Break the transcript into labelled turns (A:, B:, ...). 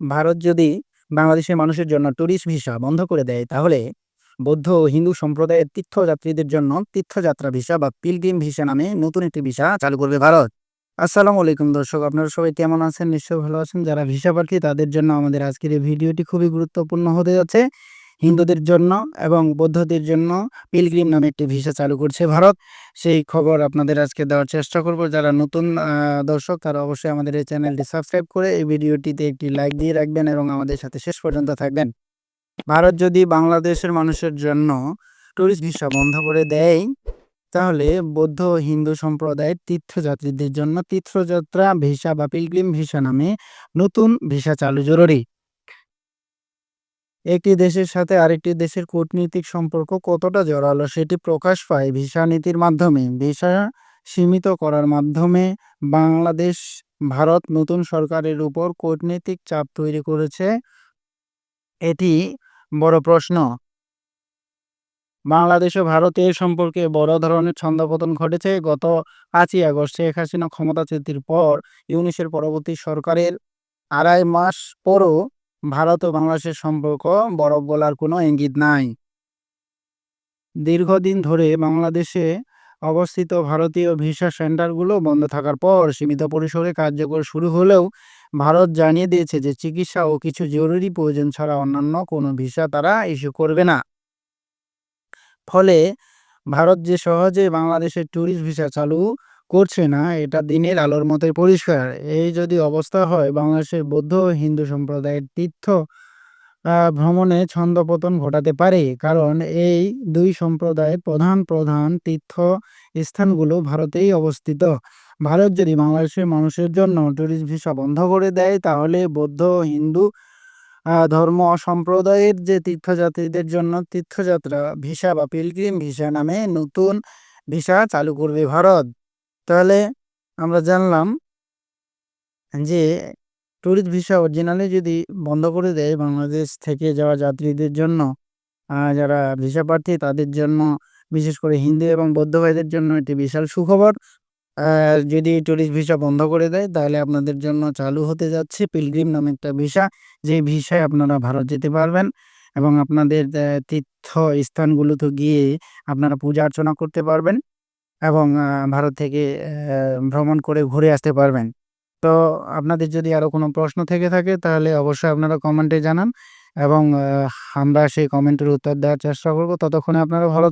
A: ভারত যদি বাংলাদেশের মানুষের জন্য ট্যুরিস্ট ভিসা বন্ধ করে দেয়, তাহলে বৌদ্ধ ও হিন্দু সম্প্রদায়ের তীর্থযাত্রীদের জন্য তীর্থযাত্রা ভিসা বা পিলগ্রিম ভিসা নামে নতুন একটি ভিসা চালু করবে ভারত। আসসালামু আলাইকুম দর্শক, আপনারা সবাই কেমন আছেন? নিশ্চয়ই ভালো আছেন। যারা ভিসা প্রার্থী, তাদের জন্য আমাদের আজকের এই ভিডিওটি খুবই গুরুত্বপূর্ণ হতে যাচ্ছে। হিন্দুদের জন্য এবং বৌদ্ধদের জন্য পিলগ্রিম নামে একটি ভিসা চালু করছে ভারত। সেই খবর আপনাদের আজকে দেওয়ার চেষ্টা করব। যারা নতুন দর্শক, তারা অবশ্যই আমাদের এই চ্যানেলটি সাবস্ক্রাইব করে এই ভিডিওটিতে একটি লাইক দিয়ে রাখবেন এবং আমাদের সাথে শেষ পর্যন্ত থাকবেন। ভারত যদি বাংলাদেশের মানুষের জন্য ট্যুরিস্ট ভিসা বন্ধ করে দেয়, তাহলে বৌদ্ধ হিন্দু সম্প্রদায়ের তীর্থযাত্রীদের জন্য তীর্থযাত্রা ভিসা বা পিলগ্রিম ভিসা নামে নতুন ভিসা চালু জরুরি। একটি দেশের সাথে আরেকটি দেশের কূটনীতিক সম্পর্ক কতটা জোরালো সেটি প্রকাশ পায় ভিসা নীতির মাধ্যমে। ভিসা সীমিত করার মাধ্যমে বাংলাদেশ, ভারত নতুন সরকারের উপর কূটনৈতিক চাপ তৈরি করেছে। এটি বড় প্রশ্ন। বাংলাদেশ ও ভারতের সম্পর্কে বড় ধরনের ছন্দপতন ঘটেছে। গত পাঁচই আগস্ট শেখ হাসিনা ক্ষমতাচ্যুতির পর ইউনিশের পরবর্তী সরকারের আড়াই মাস পরও ভারত ও বাংলাদেশের সম্পর্ক বরফ গলার কোনো ইঙ্গিত নাই। দীর্ঘদিন ধরে বাংলাদেশে অবস্থিত ভারতীয় ভিসা সেন্টারগুলো বন্ধ থাকার পর সীমিত পরিসরে কার্যকর শুরু হলেও ভারত জানিয়ে দিয়েছে যে চিকিৎসা ও কিছু জরুরি প্রয়োজন ছাড়া অন্যান্য কোনো ভিসা তারা ইস্যু করবে না। ফলে ভারত যে সহজে বাংলাদেশের ট্যুরিস্ট ভিসা চালু করছে না, এটা দিনের আলোর মতোই পরিষ্কার। এই যদি অবস্থা হয়, বাংলাদেশের বৌদ্ধ ও হিন্দু সম্প্রদায়ের তীর্থ ভ্রমণে ছন্দপতন ঘটাতে পারে, কারণ এই দুই সম্প্রদায়ের প্রধান প্রধান তীর্থ স্থানগুলো ভারতেই অবস্থিত। ভারত যদি বাংলাদেশের মানুষের জন্য ট্যুরিস্ট ভিসা বন্ধ করে দেয়, তাহলে বৌদ্ধ ও হিন্দু ধর্ম সম্প্রদায়ের যে তীর্থযাত্রীদের জন্য তীর্থযাত্রা ভিসা বা পিলগ্রিম ভিসা নামে নতুন ভিসা চালু করবে ভারত। তাহলে আমরা জানলাম যে ট্যুরিস্ট ভিসা অরিজিনালি যদি বন্ধ করে দেয় বাংলাদেশ থেকে যাওয়া যাত্রীদের জন্য যারা ভিসা প্রার্থী তাদের জন্য, বিশেষ করে হিন্দু এবং বৌদ্ধ ভাইদের জন্য এটি বিশাল সুখবর। যদি ট্যুরিস্ট ভিসা বন্ধ করে দেয় তাহলে আপনাদের জন্য চালু হতে যাচ্ছে পিলগ্রিম নামে একটা ভিসা, যে ভিসায় আপনারা ভারত যেতে পারবেন এবং আপনাদের তীর্থ স্থানগুলোতে গিয়ে আপনারা পূজা অর্চনা করতে পারবেন। এবং ভারত থেকে ভ্রমণ করে ঘুরে আসতে পারবেন। তো আপনাদের যদি আরও কোনো প্রশ্ন থেকে থাকে, তাহলে অবশ্যই আপনারা কমেন্টে জানান এবং আমরা সেই কমেন্টের উত্তর দেওয়ার চেষ্টা করব। ততক্ষণে আপনারা ভালো